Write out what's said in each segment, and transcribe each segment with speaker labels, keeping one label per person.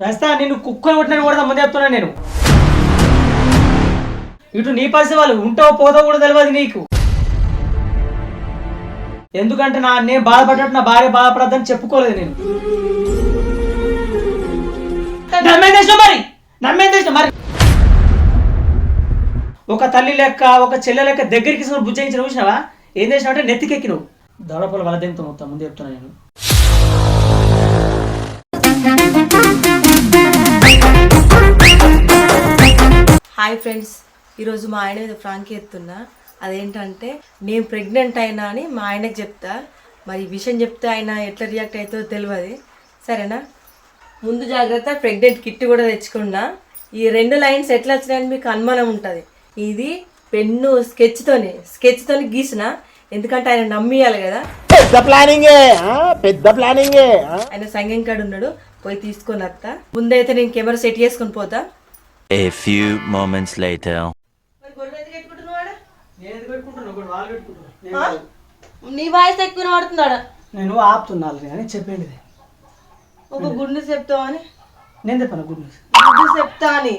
Speaker 1: రాస్తా నిన్ను కుక్కను కొట్టినని కూడా ముందే చెప్తున్నాను నేను. ఇటు నీ పరిస్థితి వాళ్ళు ఉంటావో పోతావు కూడా తెలియదు నీకు. ఎందుకంటే నా నేను బాధపడ్డట్టు నా భార్య బాధపడద్దని చెప్పుకోలేదు నేను. నమ్మేం మరి? మరి? ఒక తల్లి లెక్క ఒక చెల్లె లెక్క దగ్గరికి తీసుకుని బుజ్జగించిన చూసినావా? ఏం చేసినావు అంటే నెత్తికెక్కి నువ్వు దొడపల వల మొత్తం ముందు చెప్తున్నా నేను.
Speaker 2: హాయ్ ఫ్రెండ్స్ ఈరోజు మా ఆయన మీద ఫ్రాంక్ ఎత్తున్నా అదేంటంటే నేను ప్రెగ్నెంట్ అయినా అని మా ఆయనకు చెప్తా. మరి విషయం చెప్తే ఆయన ఎట్లా రియాక్ట్ అవుతుందో తెలియదు సరేనా? ముందు జాగ్రత్త ప్రెగ్నెంట్ కిట్ కూడా తెచ్చుకున్నా. ఈ రెండు లైన్స్ ఎట్లా వచ్చినాయని మీకు అనుమానం ఉంటుంది. ఇది పెన్ను స్కెచ్తోని స్కెచ్తోని గీసిన. ఎందుకంటే ఆయన నమ్మియాలి కదా.
Speaker 3: పెద్ద ప్లానింగే? పెద్ద ప్లానింగే?
Speaker 2: ఆయన సంగం కాడు ఉన్నాడు పోయి తీసుకొని వస్తా ముందైతే నేను కెమెరా సెట్ చేసుకొని పోతా.
Speaker 4: A few moments later.
Speaker 2: నీ వాయిస్ ఎక్కువ పడుతున్నాడా
Speaker 1: నేను ఆపుతున్నాను కానీ చెప్పేది.
Speaker 2: ఒక గుండు చెప్తావు అని?
Speaker 1: నేను చెప్పాను గుడ్ న్యూస్
Speaker 2: గుండు చెప్తా అని.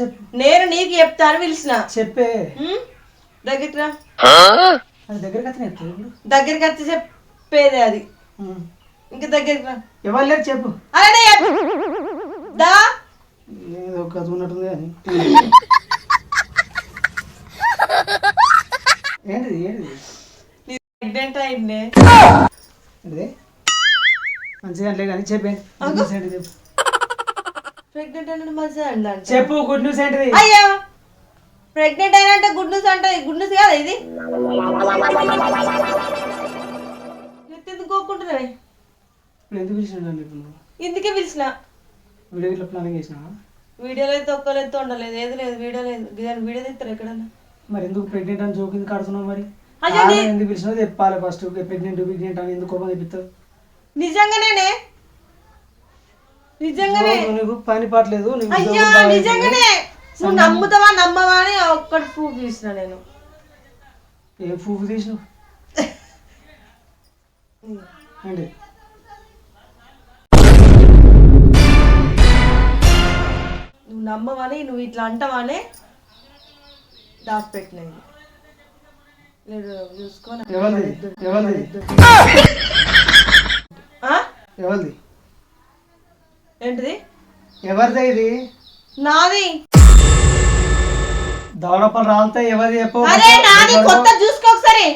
Speaker 1: చెప్పు.
Speaker 2: నేను నీకు చెప్తా అని పిలిచిన.
Speaker 1: చెప్పే?
Speaker 2: దగ్గరికి రా.
Speaker 1: అది దగ్గరికి అతనే చెప్తాను
Speaker 2: దగ్గరికి వచ్చి చెప్పేది అది. ఇంకా దగ్గరికి రా.
Speaker 1: ఎవరు లేరు చెప్పు.
Speaker 2: అలానే చెప్పు. దా
Speaker 1: ఏదో కథ ఉన్నట్టుంది కానీ ఏంటిది ఏంటిది?
Speaker 2: ప్రెగ్నెంట్ అయింది.
Speaker 1: ఏంటిది? మంచిగా లే కానీ ఏంటిది చెప్పు.
Speaker 2: ప్రెగ్నెంట్ అయినట్టు మంచిగా అండి
Speaker 1: చెప్పు గుడ్ న్యూస్ ఏంటిది?
Speaker 2: అయ్యో ప్రెగ్నెంట్ అయినంటే గుడ్ న్యూస్ అంటే గుడ్ న్యూస్ కాదా ఇది? ఎందుకు కోరుకుంటున్నావే
Speaker 1: ఇప్పుడు ఎందుకు నువ్వు?
Speaker 2: ఇందుకే పిలిచిన?
Speaker 1: వీడియో ఇట్లా ప్లానింగ్ చేసినావా?
Speaker 2: వీడియోలో అయితే ఒక్కలేదు ఉండలేదు ఏది లేదు వీడియో లేదు. దాని వీడియో తీస్తారు ఎక్కడన్నా?
Speaker 1: మరి ఎందుకు ప్రెగ్నెంట్ అని జోక్ ఎందుకు ఆడుతున్నావు మరి కారణం ఎందుకు పిలిచినావు చెప్పాలి ఫస్ట్ ప్రెగ్నెంట్ ప్రెగ్నెంట్ అని ఎందుకు కోపం తెప్పిస్తావు
Speaker 2: నిజంగానేనే నిజంగానే?
Speaker 1: నీకు పని పాటలేదు
Speaker 2: అయ్యా నిజంగానే? నువ్వు నమ్ముతావా నమ్మవా అని ఒక్కటి ప్రూఫ్ చేసిన నేను.
Speaker 1: ఏ ప్రూఫ్ తీసినావు? ఏంటి?
Speaker 2: నువ్వు నమ్మవని నువ్వు ఇట్లా అంటావానే దాచిపెట్టినది లేదు చూసుకొని
Speaker 1: ఎవరిది?
Speaker 2: ఏంటిది?
Speaker 1: ఎవరిది ఇది?
Speaker 2: నాది.
Speaker 1: దవడపలు రాలితే ఎవరిది చెప్పు.
Speaker 2: అరే నాది. కొత్త చూసుకో ఒకసారి.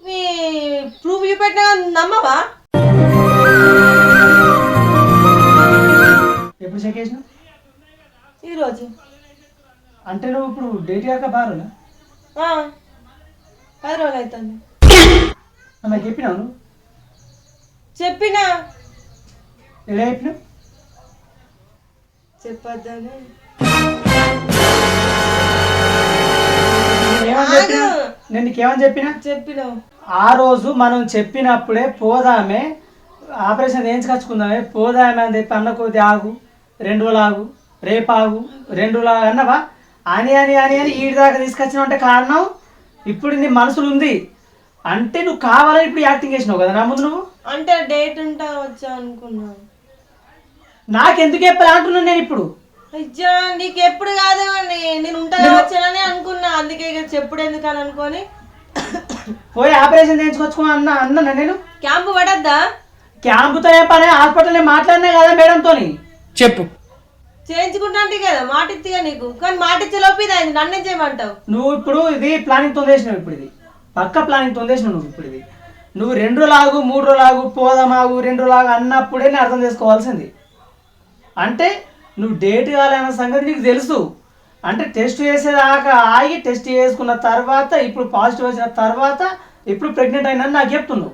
Speaker 2: నీ ప్రూఫ్ చూపెట్టినా నమ్మవా?
Speaker 1: ఎప్పుడు చెక్ చేసినావు?
Speaker 2: ఈరోజు
Speaker 1: అంటే నువ్వు ఇప్పుడు డేట్ కాక బారునా?
Speaker 2: ఆ, పది రోజులు అవుతుంది
Speaker 1: నాకు చెప్పినావు నువ్వు?
Speaker 2: చెప్పినా?
Speaker 1: ఎలా చెప్పినావు?
Speaker 2: చెప్పొద్దని.
Speaker 1: నేను నీకేమని చెప్పినా?
Speaker 2: చెప్పినావు.
Speaker 1: ఆ రోజు మనం చెప్పినప్పుడే పోదామే. ఆపరేషన్ చేయించుకొచ్చుకుందామే పోదామే అని చెప్పి అన్న కొద్ది ఆగు. రెండు రోజులు ఆగు రేపు ఆగు రెండు ఆగు అన్నవా? అని అని అని అని ఈడి దాకా తీసుకొచ్చినావు అంటే కారణం? ఇప్పుడు నీ మనసులో ఉంది అంటే నువ్వు కావాలని ఇప్పుడు యాక్టింగ్ చేసినావు కదా నా ముందు నువ్వు?
Speaker 2: అంటే డేట్ ఉంటా వచ్చా అనుకున్నా.
Speaker 1: నాకెందుకు చెప్పాలి? అంటున్నాను నేను ఇప్పుడు.
Speaker 2: అయ్యా నీకు ఎప్పుడు కాదు అని నేను ఉంటా వచ్చానని అనుకున్నా. అందుకే ఇక చెప్పుడు ఎందుకు అని అనుకొని.
Speaker 1: పోయి ఆపరేషన్ చేయించుకొచ్చుకో అన్న అన్నా నేను?
Speaker 2: క్యాంపు పడద్దా?
Speaker 1: క్యాంపుతో ఏ పని? హాస్పిటల్ మాట్లాడినా కదా మేడంతోని. చెప్పు.
Speaker 2: చేయించుకుంటా అంటే కదా మాట ఇచ్చిగా నీకు. కానీ మాట ఇచ్చే లోపు ఇది అయింది నన్ను ఏం చేయమంటావు?
Speaker 1: నువ్వు ఇప్పుడు ఇది ప్లానింగ్ తొందేసినావు ఇప్పుడు ఇది. పక్క ప్లానింగ్ తొందేసినావు నువ్వు ఇప్పుడు ఇది. నువ్వు రెండు రోజులు ఆగు మూడు రోజులు ఆగు పోదామాగు రెండు రోజులు ఆగు అన్నప్పుడే నేను అర్థం చేసుకోవాల్సింది. అంటే నువ్వు డేట్ కావాలన్న సంగతి నీకు తెలుసు. అంటే టెస్ట్ చేసేదాకా ఆగి టెస్ట్ చేసుకున్న తర్వాత ఇప్పుడు పాజిటివ్ వచ్చిన తర్వాత ఇప్పుడు ప్రెగ్నెంట్ అయినా నాకు చెప్తున్నావు.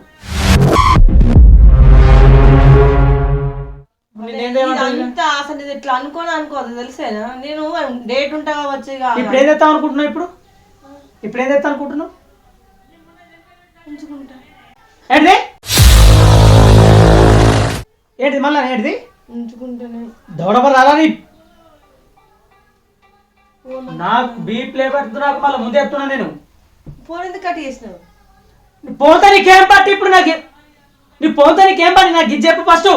Speaker 2: అంతా అసలు ఇది ఇట్లా అనుకోని అనుకోదు తెలిసేనా? నేను డేట్ ఉంటా వచ్చి
Speaker 1: ఇప్పుడు ఏం చేద్దాం అనుకుంటున్నావు ఇప్పుడు? ఇప్పుడు ఏం చేద్దాం అనుకుంటున్నావు ఏంటిది? ఏంటిది మళ్ళా ఏంటిది?
Speaker 2: ఉంచుకుంటానే.
Speaker 1: దౌడపర రాలని నాకు బీప్ లేబర్ నాకు మళ్ళీ ముందే చెప్తున్నా నేను.
Speaker 2: ఫోన్ ఎందుకు కట్ చేసినావు?
Speaker 1: నీ పోతే నీకేం పట్టి ఇప్పుడు నాకు? నీ పోతే నీకేం పట్టి నాకు? ఇది చెప్పు ఫస్ట్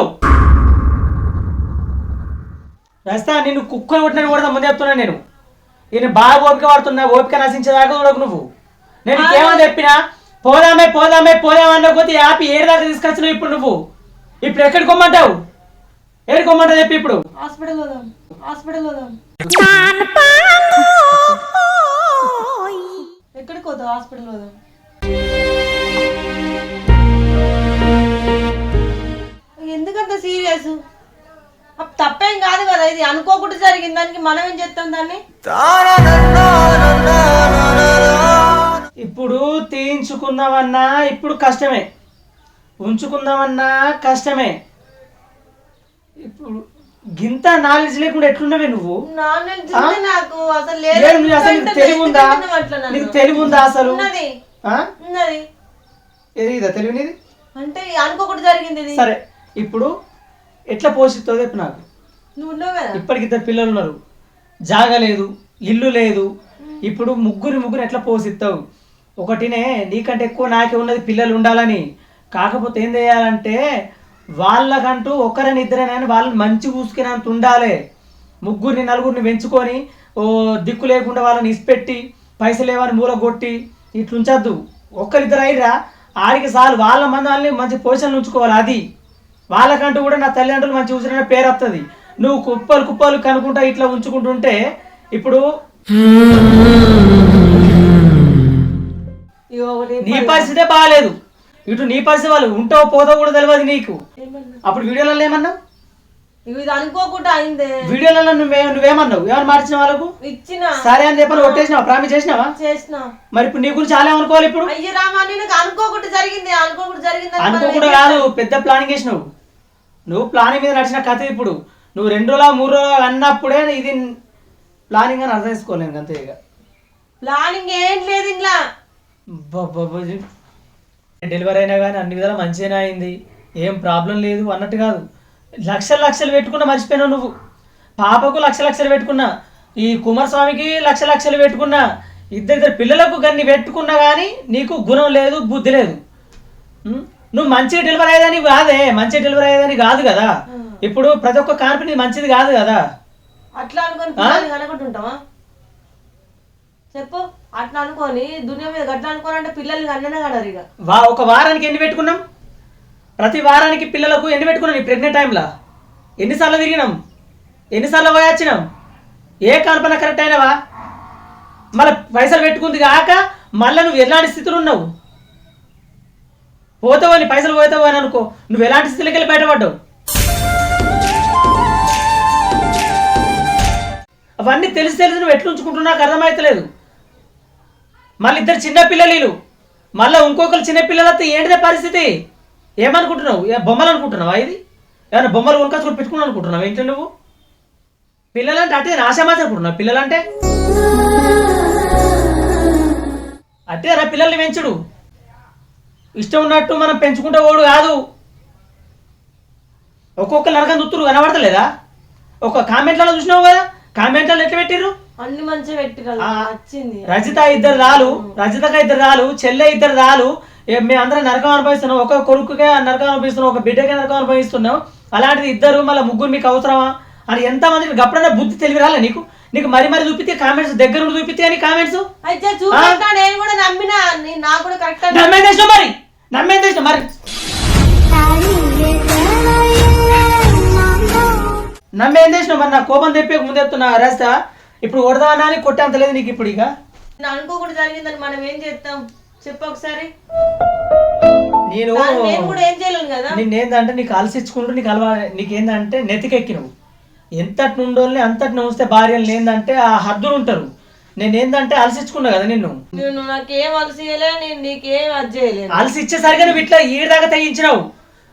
Speaker 1: రస్తా నిన్ను కుక్కని కొట్టిన కూడా ముందే చెప్తున్నా నేను. ఈయన బాగా ఓపిక పడుతున్నా ఓపిక నశించేదాకా చూడకు నువ్వు. నేను ఇంకేమని చెప్పినా పోదామే పోదామే పోదామన్న కొద్ది యాపి ఏడు దాకా తీసుకొచ్చినావు ఇప్పుడు నువ్వు. ఇప్పుడు ఎక్కడికి కొమ్మంటావు ఎక్కడికి కొమ్మంటావు చెప్పి ఇప్పుడు.
Speaker 2: హాస్పిటల్ పోదాం హాస్పిటల్ పోదాం. ఎక్కడికి పోతావు? హాస్పిటల్ పోదాం. ఎందుకంత సీరియస్? తప్పేం కాదు కదా ఇది అనుకోకుండా జరిగిన దానికి మనం ఏం చేస్తాం దాన్ని?
Speaker 1: ఇప్పుడు తీయించుకుందామన్నా ఇప్పుడు కష్టమే. ఉంచుకుందామన్నా కష్టమే. ఇప్పుడు గింత నాలెడ్జ్ లేకుండా ఎట్లున్నవే నువ్వు?
Speaker 2: నాకు అసలు లేదు.
Speaker 1: లేదు, నువ్వు అసలు నీకు తెలివి ఉందా. నీకు ఉందా అసలు? ఏది ఇదా
Speaker 2: అంటే అనుకోకుండా జరిగింది
Speaker 1: సరే ఇప్పుడు ఎట్లా పోషిస్తుందో చెప్పు నాకు.
Speaker 2: నువ్వు ఉన్నావు కదా?
Speaker 1: ఇప్పటికి ఇద్దరు పిల్లలు ఉన్నారు. జాగ లేదు ఇల్లు లేదు. ఇప్పుడు ముగ్గురు ముగ్గురు ఎట్లా పోషిస్తావు ఒకటినే నీకంటే ఎక్కువ నాకే ఉన్నది పిల్లలు ఉండాలని. కాకపోతే ఏం చేయాలంటే వాళ్ళకంటూ ఒకరిని ఇద్దరైనా వాళ్ళని మంచి చూసుకునేంత ఉండాలి. ముగ్గురిని నలుగురిని పెంచుకొని ఓ దిక్కు లేకుండా వాళ్ళని ఇసిపెట్టి పైసలు లేవని మూల కొట్టి ఇట్లా ఉంచద్దు ఒక్కరిద్దరు అయిరా ఆడికి చాలు వాళ్ళ మందాలని మంచి పొజిషన్లు ఉంచుకోవాలి అది. వాళ్ళకంటూ కూడా నా తల్లిదండ్రులు మంచి చూసిన పేరు వస్తుంది నువ్వు కుప్పలు కుప్పలు కనుకుంటా ఇట్లా ఉంచుకుంటుంటే ఇప్పుడు నీ పరిస్థితే బాగాలేదు. ఇటు నీ పరిస్థితి వాళ్ళు ఉంటావు పోతావు కూడా తెలియదు నీకు? అప్పుడు వీడియోలలో ఏమన్నావు
Speaker 2: ఇది అనుకోకుండా అయిందే.
Speaker 1: వీడియోలలో నువ్వే నువ్వేమన్నావు? ఏమని మార్చిన వాళ్ళకు?
Speaker 2: ఇచ్చిన.
Speaker 1: సరే అని చెప్పని కొట్టేసినావా? ప్రామిస్ చేసినావా?
Speaker 2: చేసిన.
Speaker 1: మరి ఇప్పుడు నీ గురించి చాలా అనుకోవాలి ఇప్పుడు?
Speaker 2: అయ్యో రామా నేను అనుకోకుండా జరిగింది అనుకోకుండా జరిగింది
Speaker 1: అనుకోకుండా కాదు పెద్ద ప్లానింగ్ చేసినావు. నువ్వు ప్లానింగ్ మీద నడిచిన కథ ఇప్పుడు. నువ్వు రెండు రోజుల మూడు రోజులు అన్నప్పుడే ఇది ప్లానింగ్ అని అర్థం చేసుకోలేను అంతే ఇక.
Speaker 2: ప్లానింగ్ ఏం లేదు ఇంట్లో.
Speaker 1: అబ్బబ్బబ్బ. డెలివరీ అయినా కానీ అన్ని విధాలు మంచిగానే అయింది. ఏం ప్రాబ్లం లేదు అన్నట్టు కాదు. లక్షలు లక్షలు పెట్టుకున్నా మర్చిపోయినావు నువ్వు. పాపకు లక్ష లక్షలు పెట్టుకున్నా ఈ కుమారస్వామికి లక్ష లక్షలు పెట్టుకున్నా ఇద్దరు ఇద్దరు పిల్లలకు గన్ని పెట్టుకున్నా కానీ నీకు గుణం లేదు బుద్ధి లేదు? నువ్వు మంచిగా డెలివరీ అయ్యేదని కాదే మంచిగా డెలివరీ అయ్యేదని కాదు కదా. ఇప్పుడు ప్రతి ఒక్క కంపెనీ మంచిది కాదు కదా.
Speaker 2: అట్లా అనుకొని కనుకుంటుంటావా చెప్పు అట్లా అనుకొని దునియా మీద గట్లా అనుకోని అంటే పిల్లల్ని కన్ననే కనరు ఇక.
Speaker 1: వా ఒక వారానికి ఎన్ని పెట్టుకున్నాం? ప్రతి వారానికి పిల్లలకు ఎన్ని పెట్టుకున్నాం ఈ ప్రెగ్నెంట్ టైంలో ఎన్నిసార్లు తిరిగినాం? ఎన్నిసార్లు పోయొచ్చినాం? ఏ కల్పన కరెక్ట్ అయినవా? మళ్ళీ పైసలు పెట్టుకుంది కాక మళ్ళీ నువ్వు ఎలాంటి స్థితిలో ఉన్నావు? పోతావు అని పైసలు పోతావు అని అనుకో. నువ్వు ఎలాంటి స్థితికి వెళ్ళి బయటపడ్డావు? అవన్నీ తెలిసి తెలిసి నువ్వు ఎట్లా ఉంచుకుంటున్నా నాకు అర్థమవుతలేదు మళ్ళీ ఇద్దరు చిన్న పిల్లలు వీళ్ళు. మళ్ళీ ఇంకొకరు చిన్నపిల్లలతో ఏంటిదే పరిస్థితి? ఏమనుకుంటున్నావు? బొమ్మలు అనుకుంటున్నావా ఇది? ఏమైనా బొమ్మలు కొనుక్కొచ్చుకొని పెట్టుకుని అనుకుంటున్నావు ఏంటి నువ్వు? పిల్లలంటే అట్టే నాశమాచ అనుకుంటున్నావు. పిల్లలంటే? అట్టే రా పిల్లల్ని పెంచుడు. ఇష్టం ఉన్నట్టు మనం పెంచుకుంటే ఓడు కాదు. ఒక్కొక్క నరకం దుత్తురు కనబడతలేదా? ఒక కామెంట్లలో చూసినావు కదా? కామెంట్లలో ఎట్లా పెట్టిర్రు?
Speaker 2: అన్ని మంచిగా. నచ్చింది.
Speaker 1: రజిత ఇద్దరు రాలు రజితక ఇద్దరు రాలు చెల్లె ఇద్దరు రాలు. ఏ మేము అందరం నరకం అనుభవిస్తున్నాం. ఒక కొడుకుకే నరకం అనుభవిస్తున్నాం ఒక బిడ్డకే నరకం అనుభవిస్తున్నాం. అలాంటిది ఇద్దరు మళ్ళీ ముగ్గురు మీకు అవసరమా? అని ఎంతమంది గప్పుడన్నా బుద్ధి తెలివి రాలే నీకు? నీకు మరి మరి చూపితే కామెంట్స్ దగ్గర చూపితే అని కామెంట్స్
Speaker 2: అయితే చూపెట్టా నేను కూడా నమ్మినా నాకు కూడా కరెక్ట్
Speaker 1: మరి? నమ్మేం చేసినావు మరి? నమ్మేం చేసినావు మరి? నా కోపం తెప్పే ముందు చెప్తున్నా రాస్తా. ఇప్పుడు కొడదానా అని కొట్టేంత లేదు నీకు ఇప్పుడు ఇక.
Speaker 2: అనుకోకుండా జరిగిందని మనం ఏం చేస్తాం? చెప్పు ఒకసారి.
Speaker 1: నేను
Speaker 2: నేను కూడా ఏం చేయలేను కదా?
Speaker 1: నిన్నేందంటే నీకు అలసిచ్చుకుంటూ నీకు అలవా నీకేందంటే నెతికెక్కి నువ్వు ఎంతటి నుండోళ్ళని అంతటి ఉంచితే భార్యలు ఏందంటే ఆ హద్దులు ఉంటారు. నేనేందంటే అలసిచ్చుకున్నా కదా నిన్ను.
Speaker 2: నేను నాకేం అలసి చేయలే నేను నీకేం అది చేయలేను.
Speaker 1: అలసి ఇచ్చేసరికి నువ్వు ఇట్లా ఈడదాకా తెగించినావు.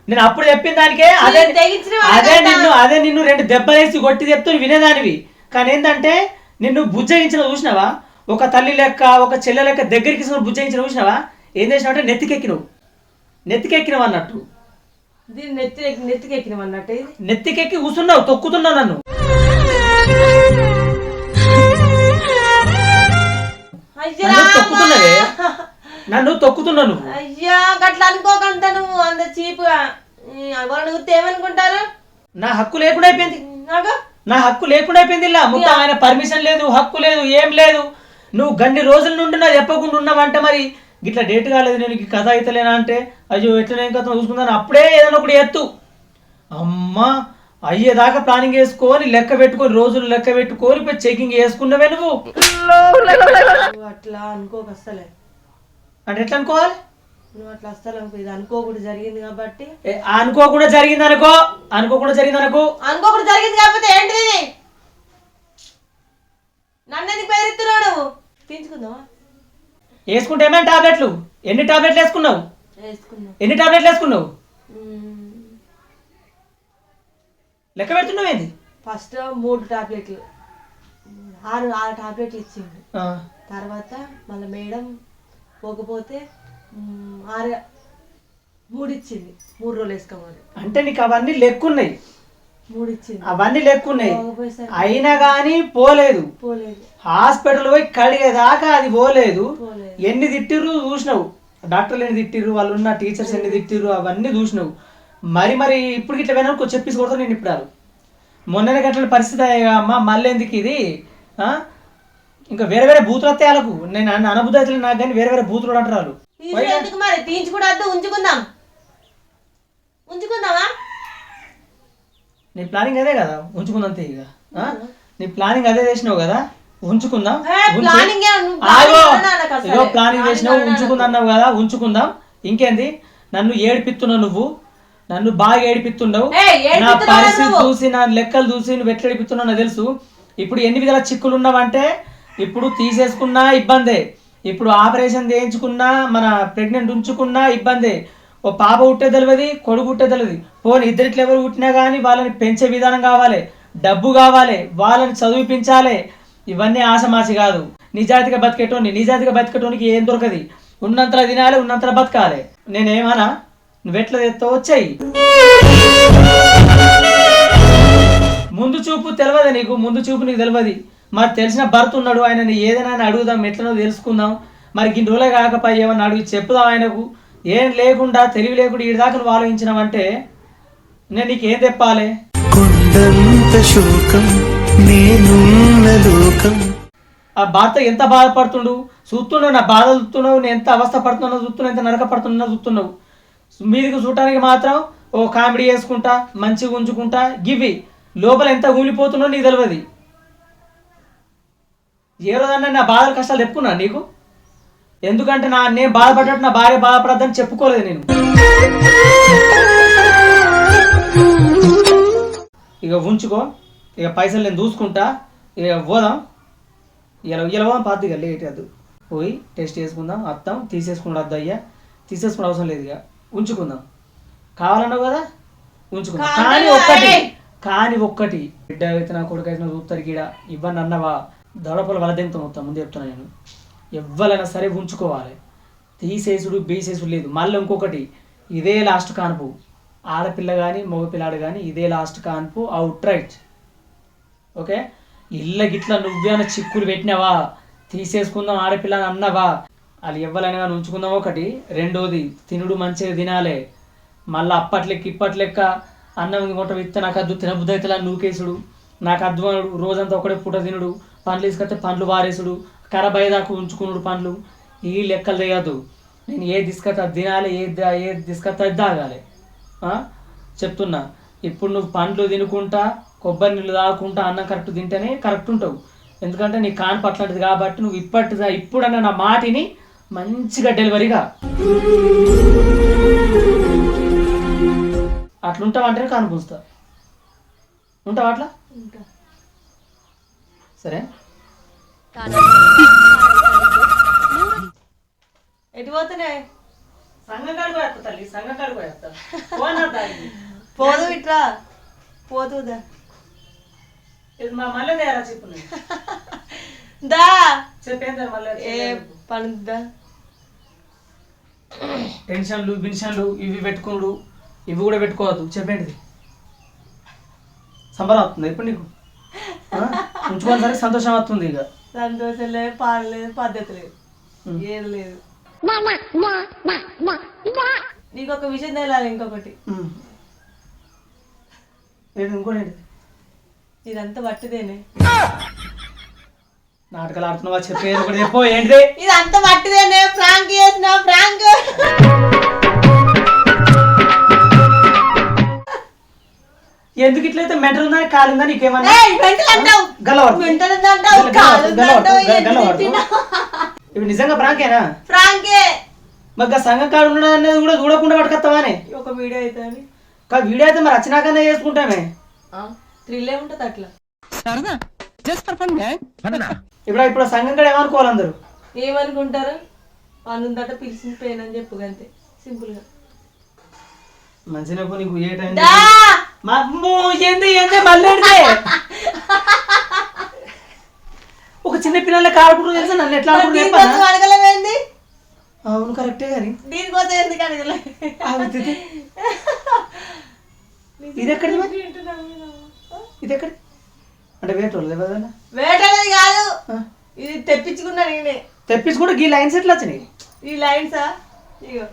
Speaker 1: నేను అప్పుడు చెప్పిన దానికే అదే
Speaker 2: నేను
Speaker 1: అదే. నిన్ను అదే నిన్ను రెండు దెబ్బలేసి కొట్టి చెప్తూ వినేదానివి. కానీ ఏంటంటే నిన్ను బుజ్జగించిన చూసినావా? ఒక తల్లి లెక్క ఒక చెల్లె లెక్క దగ్గరికి బుజ్జగించిన చూసినావా? ఏం చేసినావు అంటే నెత్తికెక్కినవు. నెత్తికెక్కినవు అన్నట్టు.
Speaker 2: దీన్ని నెత్తి నెత్తికి ఎక్కినాం అన్నట్టు ఇది.
Speaker 1: నెత్తికెక్కి కూర్చున్నావు తొక్కుతున్నావు నన్ను.
Speaker 2: అయ్యా
Speaker 1: నన్ను తొక్కుతున్నవే? నన్ను తొక్కుతున్నావు నువ్వు.
Speaker 2: అయ్యా గట్లా అనుకోకంత నువ్వు అంత చీపుగా ఏమనుకుంటారు?
Speaker 1: నా హక్కు లేకుండా అయిపోయింది.
Speaker 2: నాకు
Speaker 1: నా హక్కు లేకుండా అయిపోయింది ఇలా. మొత్తం ఆయన పర్మిషన్ లేదు హక్కు లేదు ఏం లేదు. నువ్వు గన్ని రోజుల నుండి నా చెప్పకుండా ఉన్నావంటే మరి. గిట్లా డేట్ కాలేదు నేను ఈ కథ అయితలేనా అంటే అయ్యో ఎట్లా నేను కథ చూసుకుందాను అప్పుడే ఏదైనా ఒకటి ఎత్తు. అమ్మా అయ్యేదాకా ప్లానింగ్ వేసుకొని లెక్క పెట్టుకొని రోజులు లెక్క పెట్టుకొని పోయి చెకింగ్ వేసుకున్నవే నువ్వు.
Speaker 2: అట్లా అనుకోకు అస్సలే.
Speaker 1: అంటే ఎట్లా అనుకోవాలి?
Speaker 2: నువ్వు అట్లా అస్సలు అనుకో ఇది అనుకోకూడదు జరిగింది కాబట్టి.
Speaker 1: ఏ, అనుకోకుండా జరిగింది అనుకో అనుకోకుండా జరిగింది అనుకో.
Speaker 2: అనుకోకూడదు జరిగింది కాకపోతే ఏంటిది? ఇది? నన్ను ఎందుకు పేరెత్తున్నావు నువ్వు? తీయించుకుందామా?
Speaker 1: వేసుకుంటే ఏమైనా టాబ్లెట్లు? ఎన్ని టాబ్లెట్లు వేసుకున్నావు? ఎన్ని టాబ్లెట్లు వేసుకున్నావు. లెక్క పెడుతున్నావు ఏంది?
Speaker 2: ఫస్ట్ మూడు టాబ్లెట్లు. ఆరు ఆరు టాబ్లెట్లు ఇచ్చిండు.
Speaker 1: ఆ,
Speaker 2: తర్వాత మళ్ళీ మేడం పోకపోతే ఆరు మూడు ఇచ్చింది. మూడు రోజులు వేసుకోమని.
Speaker 1: అంటే నీకు అవన్నీ లెక్కున్నాయి.
Speaker 2: ఇచ్చింది
Speaker 1: అవన్నీ లెక్కున్నాయి. అయినా కానీ పోలేదు. హాస్పిటల్ పోయి కడిగేదాకా అది పోలేదు. ఎన్ని తిట్టిర్రు చూసినావు. డాక్టర్లు ఎన్ని తిట్టిర్రు వాళ్ళు ఉన్న టీచర్స్ ఎన్ని తిట్టిర్రు అవన్నీ చూసినావు. మరి మరి ఇప్పుడు ఇట్లా పోయినా చెప్పేసి కొడతా నేను ఇప్పుడు మొన్ననే గట్ల పరిస్థితి అయ్యా అమ్మ మళ్ళీ ఎందుకు ఇది? ఆ? ఇంకా వేరే వేరే వాళ్ళకు. నేను అన్న అనబుద్ధి నాకు కానీ వేరే వేరే బూతులు అంటారు
Speaker 2: మరి? ఉంచుకుందాం. ఉంచుకుందామా?
Speaker 1: నీ ప్లానింగ్ అదే కదా ఉంచుకుందాం అంతే ఇక? నీ ప్లానింగ్ అదే చేసినావు కదా ఉంచుకుందాం
Speaker 2: ఏ,
Speaker 1: ఉంచు.
Speaker 2: ప్లానింగ్
Speaker 1: చేసినావు
Speaker 2: ప్లానింగ్
Speaker 1: ఉంచుకుందాం అన్నావు కదా ఉంచుకుందాం. ఇంకేంది? నన్ను ఏడిపిస్తున్నావు నువ్వు నన్ను బాగా ఏడిపిస్తున్నావు నా పరిస్థితి. చూసి నా లెక్కలు చూసి నువ్వు ఎట్లా ఏడిపిస్తున్నావు నాకు తెలుసు. ఇప్పుడు ఎన్ని విధాల చిక్కులు ఉన్నావంటే ఇప్పుడు తీసేసుకున్నా ఇబ్బందే. ఇప్పుడు ఆపరేషన్ చేయించుకున్నా మన ప్రెగ్నెంట్ ఉంచుకున్నా ఇబ్బందే. ఓ పాప పుట్టే తెలియదు కొడుకు పుట్టే తెలియదు పోనీ ఇద్దరిట్లు ఎవరు పుట్టినా కానీ వాళ్ళని పెంచే విధానం కావాలి. డబ్బు కావాలి వాళ్ళని చదివిపించాలి. ఇవన్నీ ఆశమాసి కాదు. నిజాయితీగా బతికేటోని నిజాయితీగా బతికేటోనికి ఏం దొరకది? ఉన్నంతలో తినాలి ఉన్నంత బతకాలి. నేనేమన్నా? నువ్వెట్లా తెస్తావు వచ్చాయి ముందు చూపు తెలియదు నీకు? ముందు చూపు నీకు తెలియదు మరి తెలిసిన భర్త ఉన్నాడు ఆయనని ఏదైనా అని అడుగుదాం ఎట్లనో తెలుసుకుందాం. మరి గిన్ని రోజులే కాకపోయి ఏమన్నా అడిగి చెప్పుదాం ఆయనకు. ఏం లేకుండా తెలివి లేకుండా ఈ దాకా నువ్వు ఆలోచించినావంటే నేను నీకు ఏం తెప్పాలి ఆ భర్త ఎంత బాధపడుతుండు? చూస్తున్నావు నా బాధ చూస్తున్నావు నేను ఎంత అవస్థ పడుతున్నావు చూస్తున్నావు ఎంత నరక పడుతున్నా చూస్తున్నావు. మీదికి చూడటానికి మాత్రం ఓ కామెడీ చేసుకుంటా మంచిగా ఉంచుకుంటా గివి లోపల ఎంత ఊలిపోతున్నావు నీకు తెలియదు ఏ రోజన్నా నా బాధల కష్టాలు చెప్పుకున్నా నీకు? ఎందుకంటే నా నేను బాధపడ్డట్టు నా భార్య బాధపడద్దని చెప్పుకోలేదు నేను. ఇక ఉంచుకో ఇక పైసలు నేను చూసుకుంటా ఇక పోదాం. ఇలా ఇలా పోదాం పాత ఇక లేట్ అది. పోయి టెస్ట్ చేసుకుందాం అత్తాం తీసేసుకుంటా వద్దు అయ్యా తీసేసుకునే అవసరం లేదు ఇక. ఉంచుకుందాం. కావాలన్నావు కదా? ఉంచుకుందాం. కానీ ఒక్కటి కానీ ఒక్కటి. బిడ్డ అయితే నా కొడుకు అయితే చూస్తారు గీడ ఇవ్వని అన్నవా దడపలు వలదెంగుతాం మొత్తం ముందు చెప్తున్నా నేను. ఎవ్వరైనా సరే ఉంచుకోవాలి. తీసేసుడు బీసేసుడు లేదు. మళ్ళీ ఇంకొకటి ఇదే లాస్ట్ కాన్పు. ఆడపిల్ల కానీ మగపిల్లాడు కానీ ఇదే లాస్ట్ కాన్పు అవుట్ రైట్ ఓకే? ఇళ్ళ గిట్ల నువ్వేమైనా చిక్కులు పెట్టినావా? తీసేసుకుందాం ఆడపిల్లని అన్నావా? వాళ్ళు ఎవ్వరైనా కానీ ఉంచుకుందాం. ఒకటి. రెండోది తినుడు మంచిగా తినాలే. మళ్ళీ అప్పట్లెక్క ఇప్పట్లెక్క అన్నం ఇంకొంట విత్త నాకు అద్దు తినబుద్ధి అయితే నూకేసుడు. నాకు అద్దు రోజంతా ఒకటే పూట తినుడు. పండ్లు తీసుకొస్తే పండ్లు వారేసుడు. ఖరాబ్ అయ్యేదాకా ఉంచుకునుడు పండ్లు. ఈ లెక్కలు చేయద్దు. నేను ఏది తీసుకొస్తే అది తినాలి ఏది దా- ఏది తీసుకొస్తే అది తాగాలి? చెప్తున్నా. ఇప్పుడు నువ్వు పండ్లు తినుకుంటా కొబ్బరి నీళ్ళు తాగుకుంటా అన్నం కరెక్ట్ తింటేనే కరెక్ట్ ఉంటావు. ఎందుకంటే నీ కాన్పు అట్లాంటిది కాబట్టి నువ్వు ఇప్పటి ఇప్పుడన్న నా మాటిని మంచిగా డెలివరీగా. అట్లుంటావంటేనే కాన్పు ఉంచుతా. ఉంటావా అట్లా. సరే.
Speaker 2: ఎటు పోతున్నాయి?
Speaker 1: సంఘం కాడికి పోయేస్తా తల్లి సంఘం కాడికి పోయేస్తా?
Speaker 2: పోదు ఇట్రా. పోతుందా
Speaker 1: ఇది మా మళ్ళీ తయారా చెప్పు.
Speaker 2: దా.
Speaker 1: చెప్పేం సార్ మళ్ళీ
Speaker 2: ఏ పనుద్దా
Speaker 1: టెన్షన్లు బిన్షన్లు ఇవి పెట్టుకున్నాడు ఇవి కూడా పెట్టుకోవద్దు. చెప్పేంటిది? సంబరం అవుతుంది ఇప్పుడు నీకు? సరే సంతోషం అవుతుంది ఇక.
Speaker 2: సంతోషం లేదు పాలు లేదు. పద్ధతి లేదు. ఏం లేదు నీకు ఒక విషయం తెలియాలి ఇంకొకటి.
Speaker 1: ఇంకోటి
Speaker 2: ఇదంతా పట్టిదేనే.
Speaker 1: నాటకాలు ఆడుతున్నావా? చెప్పేది ఒకటి చెప్పు. ఏంటిది
Speaker 2: ఇదంతా పట్టిదేనే. ఫ్రాంక్ చేసిన ఫ్రాంక్
Speaker 1: ఎందుకు ఇట్లయితే మెంటల్ ఉందని కాలు ఉందా? నీకేమన్నా?
Speaker 2: మెంటల్ అంటావు.
Speaker 1: గల్లవాడు
Speaker 2: మెంటల్ అంటావు? కాదు
Speaker 1: గల్లవాడు ఇవి నిజంగా ప్రాంకేనా?
Speaker 2: ఫ్రాంకే
Speaker 1: మరి సంఘం కాడు ఉండడం అనేది కూడా చూడకుండా పట్టుకొస్తావానే?
Speaker 2: ఒక వీడియో అయితే అని
Speaker 1: కా వీడియో అయితే మరి వచ్చినాకనే చేసుకుంటామే?
Speaker 2: థ్రిల్ ఏముంటుంది అట్లా.
Speaker 1: ఇప్పుడు ఇప్పుడు ఆ సంఘం కూడా ఏమనుకోవాలి అందరూ?
Speaker 2: ఏమనుకుంటారు? పనుందట పిలిచింది పెయిన్ అని చెప్పు అంతే సింపుల్గా.
Speaker 1: మంచిగా నీకు ఏ టైం ఏంది ఏంది మళ్ళీ? ఒక చిన్న పిల్లల కాడుకుంటూ తెలుసా? నన్ను ఎట్లా
Speaker 2: అడగలేమేంది
Speaker 1: అవును కరెక్టే కానీ
Speaker 2: దీనికోసం ఎందుకు అడగలే?
Speaker 1: ఇది ఎక్కడిది మరి? ఇది ఎక్కడి అంటే లేవదన్నా
Speaker 2: వేటనేది కాదు. ఇది తెప్పించుకున్నా నేనే.
Speaker 1: తెప్పించుకుంటే గీ లైన్స్ ఎట్లా వచ్చినాయి?
Speaker 2: ఈ లైన్సా? ఇగో.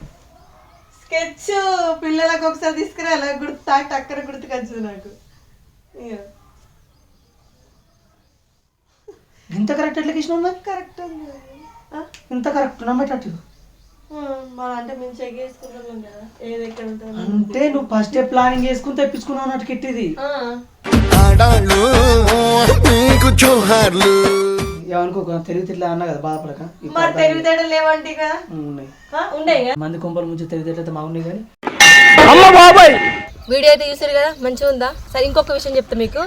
Speaker 2: స్కెచ్ పిల్లలకు ఒకసారి తీసుకురాలి గుర్తు తాకి టక్కన గుర్తుకొచ్చు నాకు.
Speaker 1: ఇంత కరెక్ట్ ఎట్లా ఇచ్చినావు మరి?
Speaker 2: కరెక్ట్
Speaker 1: ఇంత కరెక్ట్ నమ్మేటట్టు.
Speaker 2: మన అంటే మేము చెక్ చేసుకుంటున్నాం కదా ఏది ఎక్కడ ఉంటుంది
Speaker 1: అంటే నువ్వు ఫస్ట్ ప్లానింగ్ చేసుకుని తెప్పించుకున్నావు అన్నట్టు కిట్టిది.
Speaker 2: ఆ,
Speaker 3: ఆడాళ్ళు నీకు జోహార్లు.
Speaker 1: ఏమనుకో తెలివితేటలే అన్నా కదా బాధపడక.
Speaker 2: మరి తెలివితేటలు లేవంటే
Speaker 1: ఉన్నాయి.
Speaker 2: ఉన్నాయి.
Speaker 1: మంది కొంపల ముంచి తెలివితేటలైతే మా ఉన్నాయి కానీ.
Speaker 2: వీడియో అయితే చూసారు కదా మంచిగా ఉందా? సరే ఇంకొక విషయం చెప్తా మీకు.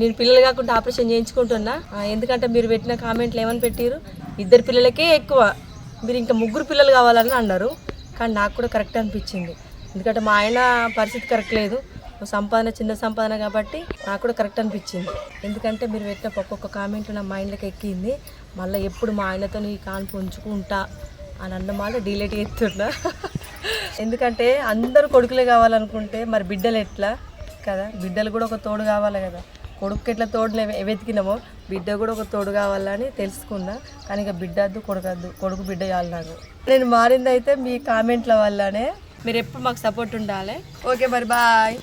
Speaker 2: నేను పిల్లలు కాకుండా ఆపరేషన్ చేయించుకుంటున్నా. ఎందుకంటే మీరు పెట్టిన కామెంట్లు ఏమని పెట్టారు ఇద్దరు పిల్లలకే ఎక్కువ. మీరు ఇంకా ముగ్గురు పిల్లలు కావాలని అన్నారు. కానీ నాకు కూడా కరెక్ట్ అనిపించింది. ఎందుకంటే మా ఆయన పరిస్థితి కరెక్ట్ లేదు. సంపాదన చిన్న సంపాదన కాబట్టి నాకు కూడా కరెక్ట్ అనిపించింది. ఎందుకంటే మీరు పెట్టిన ఒక్కొక్క కామెంట్ నా మైండ్లోకి ఎక్కింది. మళ్ళీ ఎప్పుడు మా ఆయనతో ఈ కాన్పు ఉంచుకుంటా అని అన్నమాట డిలేట్ చేస్తున్నా. ఎందుకంటే అందరూ కొడుకులే కావాలనుకుంటే మరి బిడ్డలు ఎట్లా? కదా బిడ్డలు కూడా ఒక తోడు కావాలి కదా. కొడుకు ఎట్లా తోడులే వెతికినామో బిడ్డ కూడా ఒక తోడు కావాలని తెలుసుకున్నా. కానీ ఇక బిడ్డ వద్దు కొడుకద్దు కొడుకు బిడ్డ కావాలి నాకు. నేను మారింది అయితే మీ కామెంట్ల వల్లనే మీరు ఎప్పుడు మాకు సపోర్ట్ ఉండాలి. ఓకే మరి బాయ్.